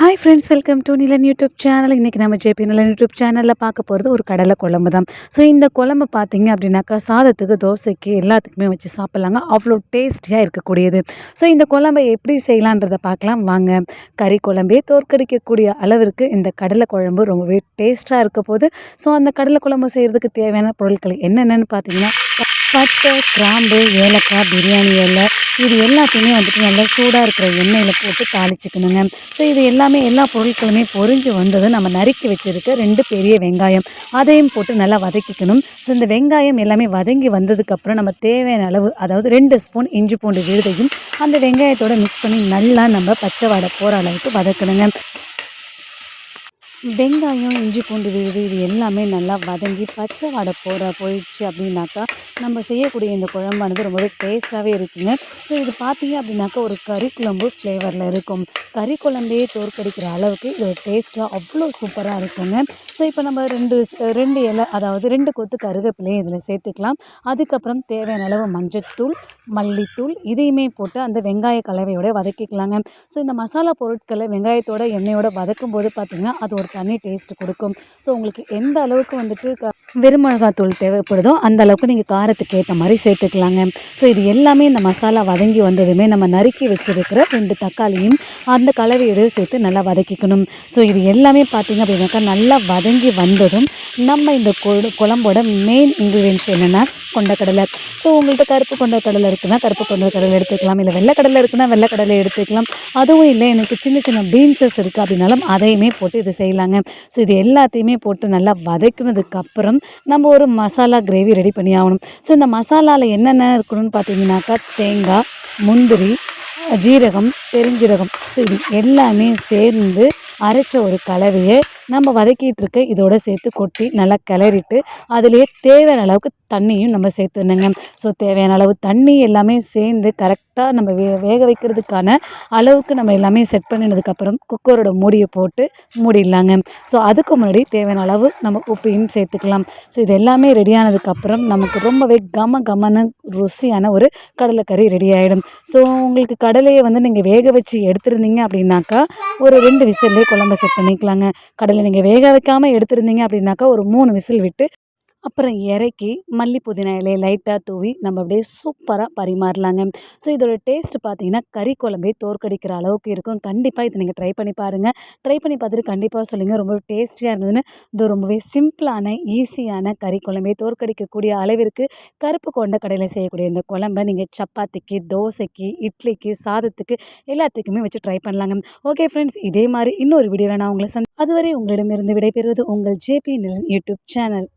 Hi friends welcome to Nilan YouTube channel இன்றைக்கி நம்ம JP நிலன் YouTube சேனலில் பார்க்க போகிறது ஒரு கடலை குழம்பு தான். ஸோ இந்த குழம்பு பார்த்தீங்க அப்படின்னாக்கா சாதத்துக்கு தோசைக்கு எல்லாத்துக்குமே வச்சு சாப்பிட்லாங்க. அவ்வளோ டேஸ்டியாக இருக்கக்கூடியது. ஸோ இந்த குழம்பை எப்படி செய்யலான்றதை பார்க்கலாம். வாங்க. கறி குழம்பே தோற்கடிக்கக்கூடிய அளவிற்கு இந்த கடலை குழம்பு ரொம்பவே டேஸ்ட்டாக இருக்க போது ஸோ அந்த கடலை குழம்பு செய்கிறதுக்கு தேவையான பொருட்கள் என்னென்னு பார்த்தீங்கன்னா பட்டை கிராம்பு ஏலக்காய் பிரியாணி இலை இது எல்லாத்தையுமே வந்துட்டு நல்லா சூடாக இருக்கிற எண்ணெயில் போட்டு தாளிச்சுக்கணுங்க. ஸோ இது எல்லாமே எல்லா பொருட்களுமே பொறிஞ்சு வந்தது நம்ம நறுக்கி வச்சுருக்க ரெண்டு பெரிய வெங்காயம். அதையும் போட்டு நல்லா வதக்கிக்கணும். ஸோ இந்த வெங்காயம் எல்லாமே வதங்கி வந்ததுக்கப்புறம் நம்ம தேவையான அளவு அதாவது ரெண்டு ஸ்பூன் இஞ்சி பூண்டு விழுதையும் அந்த வெங்காயத்தோடு மிக்ஸ் பண்ணி நல்லா நம்ம பச்சை வாடை போகிற அளவுக்கு வதக்கணுங்க. வெங்காயம் இஞ்சி பூண்டு விழுது இது எல்லாமே நல்லா வதங்கி பச்சை வாடை போகிற போயிடுச்சு அப்படின்னாக்கா நம்ம செய்யக்கூடிய இந்த குழம்பானது ரொம்பவே டேஸ்ட்டாகவே இருக்குங்க. ஸோ இது பார்த்தீங்க அப்படின்னாக்கா ஒரு கறி குழம்பு ஃப்ளேவரில் இருக்கும். கறி குழம்பையே தோற்கடிக்கிற அளவுக்கு இது டேஸ்ட்டாக அவ்வளோ சூப்பராக இருக்குங்க. ஸோ இப்போ நம்ம ரெண்டு ரெண்டு இலை அதாவது ரெண்டு கொத்து கருவேப்பிலையும் இதில் சேர்த்துக்கலாம். அதுக்கப்புறம் தேவையான அளவு மஞ்சத்தூள் மல்லித்தூள் இதையுமே போட்டு அந்த வெங்காய கலவையோட வதக்கிக்கலாங்க. ஸோ இந்த மசாலா பொருட்களை வெங்காயத்தோட எண்ணெயோட வதக்கும் போது பார்த்திங்கன்னா அது ஒரு தனி டேஸ்ட் கொடுக்கும். ஸோ உங்களுக்கு எந்த அளவுக்கு வந்துட்டு க வெறுமிளகாத்தூள் தேவைப்படுதோ அந்த அளவுக்கு நீங்கள் காரத்துக்கு ஏற்ற மாதிரி சேர்த்துக்கலாங்க. ஸோ இது எல்லாமே இந்த மசாலா வதங்கி வந்ததுமே நம்ம நறுக்கி வச்சுருக்கிற ரெண்டு தக்காளியும் அந்த கலவையோடு சேர்த்து நல்லா வதக்கிக்கணும். ஸோ இது எல்லாமே பார்த்திங்க அப்படின்னாக்கா நல்லா வதங்கி வந்ததும் நம்ம இந்த குழம்போட மெயின் இன்க்ரீடியன்ஸ் என்னென்னா கொண்டக்கடலை. ஸோ உங்கள்கிட்ட கருப்பு கொண்டக்கடலை இருக்குன்னா கருப்பு கொண்டக்கடலை எடுத்துக்கலாம். இல்லை வெள்ளைக்கடலை இருக்குன்னா வெள்ளைக்கடலை எடுத்துக்கலாம். அதுவும் இல்லை எனக்கு சின்ன சின்ன பீன்சஸ் இருக்குது அப்படின்னாலும் அதையுமே போட்டு இது செய்யலாம். பண்ணிடலாங்க ஸோ இது எல்லாத்தையுமே போட்டு நல்லா வதக்கினதுக்கப்புறம் நம்ம ஒரு மசாலா கிரேவி ரெடி பண்ணி ஆகணும். ஸோ இந்த மசாலாவில் என்னென்ன இருக்கணும்னு பார்த்தீங்கன்னாக்கா தேங்காய் முந்திரி ஜீரகம் பெருஞ்சீரகம். ஸோ இது எல்லாமே சேர்ந்து அரைச்ச ஒரு கலவையை நம்ம வதக்கிட்டு இருக்க இதோட சேர்த்து கொட்டி நல்லா கிளறிட்டு அதுலேயே தேவையான அளவுக்கு தண்ணியும் நம்ம சேர்த்துணுங்க ஸோ தேவையான அளவு தண்ணி எல்லாமே சேர்ந்து கரெக்டாக நம்ம வே வேக வைக்கிறதுக்கான அளவுக்கு நம்ம எல்லாமே செட் பண்ணினதுக்கப்புறம் குக்கரோட மூடியை போட்டு மூடிடலாங்க. ஸோ அதுக்கு முன்னாடி தேவையான அளவு நம்ம உப்பையும் சேர்த்துக்கலாம். ஸோ இது எல்லாமே ரெடியானதுக்கப்புறம் நமக்கு ரொம்பவே கம கமன்னு ருசியான ஒரு கடலைக்கறி ரெடி ஆகிடும் ஸோ உங்களுக்கு கடலையை வந்து நீங்கள் வேக வச்சு எடுத்துருந்தீங்க அப்படின்னாக்கா ஒரு ரெண்டு விசிலே குழம்பு செட் பண்ணிக்கலாங்க. கடலை நீங்கள் வேக வைக்காமல் எடுத்துருந்தீங்க அப்படின்னாக்கா ஒரு மூணு விசில் விட்டு அப்புறம் இறக்கி மல்லி புதினா இலையை லைட்டாக தூவி நம்ம அப்படியே சூப்பராக பரிமாறலாங்க. ஸோ இதோட டேஸ்ட் பார்த்தீங்கன்னா கறி குழம்பே தோற்கடிக்கிற அளவுக்கு இருக்கும். கண்டிப்பாக இதை நீங்கள் ட்ரை பண்ணி பாருங்கள் ட்ரை பண்ணி பார்த்துட்டு கண்டிப்பாக சொல்லுங்கள் ரொம்ப டேஸ்டியாக இருந்ததுன்னு. இது ரொம்பவே சிம்பிளான ஈஸியான கறி குழம்பே தோற்கடிக்கக்கூடிய அளவிற்கு கருப்பு கொண்ட கடையில் செய்யக்கூடிய இந்த குழம்பை நீங்கள் சப்பாத்திக்கு தோசைக்கு இட்லிக்கு சாதத்துக்கு எல்லாத்துக்குமே வச்சு ட்ரை பண்ணலாங்க. ஓகே ஃப்ரெண்ட்ஸ் இதே மாதிரி இன்னொரு வீடியோவில் நான் உங்களை சந்தி அதுவரை உங்களிடமிருந்து விடைபெறுவது உங்கள் ஜேபி நிலன் யூடியூப் சேனல்